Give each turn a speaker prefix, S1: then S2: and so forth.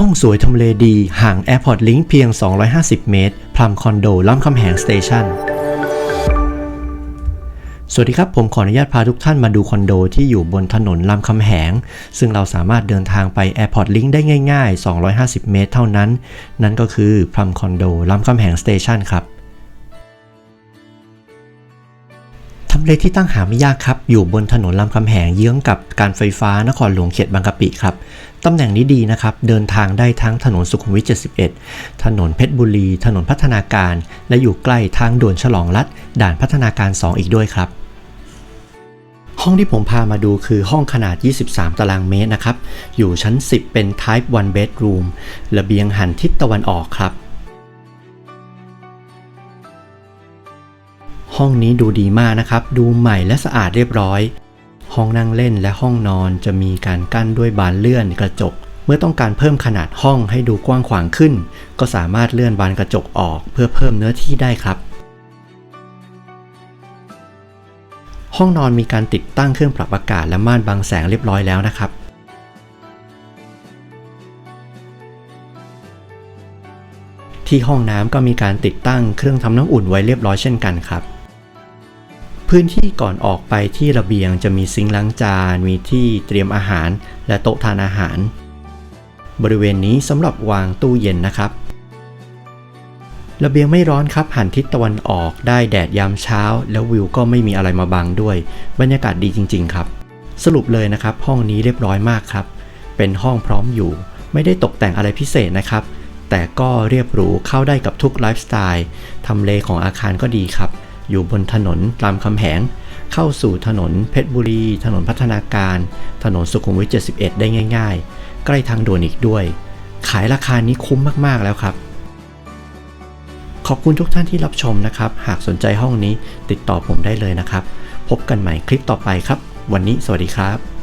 S1: ห้องสวยทำเลดีห่างแอร์พอร์ตลิงเพียง 250 เมตร พลัมคอนโดล้ำคำแหงสเตชันสวัสดีครับ ผมขออนุญาตพาทุกท่านมาดูคอนโดที่อยู่บนถนนลำคำแหง ซึ่งเราสามารถเดินทางไป Airport Link ได้ง่าย ๆ 250 เมตรเท่านั้น นั่นก็คือพลัมคอนโดลำคำแหงสเตชันครับ เลที่ตั้งหาไม่ยากครับ อยู่บนถนนลำคำแหงเยื้องกับการไฟฟ้านครหลวงเขตบางกะปิครับตำแหน่งนี้ดีนะครับ เดินทางได้ทั้งถนนสุขุมวิท 71 ถนนเพชรบุรี ถนนพัฒนาการ และอยู่ใกล้ทางด่วนฉลองรัฐด่านพัฒนาการ 2 อีกด้วยครับห้องที่ผมพามาดูคือห้องขนาด 23 ตารางเมตรนะครับ อยู่ชั้น 10 เป็น Type 1 Bedroom ระเบียงหันทิศตะวันออกครับ ห้องนี้ดูดีมากนะครับ ดูใหม่และสะอาดเรียบร้อย ห้องนั่งเล่นและห้องนอนจะมีการกั้นด้วยบานเลื่อนกระจก เมื่อต้องการเพิ่มขนาดห้องให้ดูกว้างขวางขึ้น ก็สามารถเลื่อนบานกระจกออก เพื่อเพิ่มเนื้อที่ได้ครับ ห้องนอนมีการติดตั้งเครื่องปรับอากาศและม่านบังแสงเรียบร้อยแล้วนะครับที่ห้องน้ำก็มีการติดตั้งเครื่องทำน้ำอุ่นไว้เรียบร้อยเช่นกันครับ พื้นที่ก่อนออกไปที่ระเบียงจะมีซิงค์ล้างจาน มีที่เตรียมอาหาร และโต๊ะทานอาหาร บริเวณนี้สำหรับวางตู้เย็นนะครับ ระเบียงไม่ร้อนครับหันทิศตะวันออกได้แดดยามเช้า แล้ววิวก็ไม่มีอะไรมาบังด้วย บรรยากาศดีจริง ๆ ครับ สรุปเลยนะครับ ห้องนี้เรียบร้อยมากครับ เป็นห้องพร้อมอยู่ ไม่ได้ตกแต่งอะไรพิเศษนะครับ แต่ก็เรียบหรูเข้าได้กับทุกไลฟ์สไตล์ทำเลของอาคารก็ดีครับ อยู่บนถนนรามคำแหง เข้าสู่ถนนเพชรบุรี ถนนพัฒนาการ ถนนสุขุมวิท 71 ได้ง่าย ๆ ใกล้ทางด่วนอีกด้วย ขายราคานี้คุ้มมากๆแล้วครับ ขอบคุณทุกท่านที่รับชมนะครับ หากสนใจห้องนี้ติดต่อผมได้เลยนะครับ พบกันใหม่คลิปต่อไปครับ วันนี้สวัสดีครับ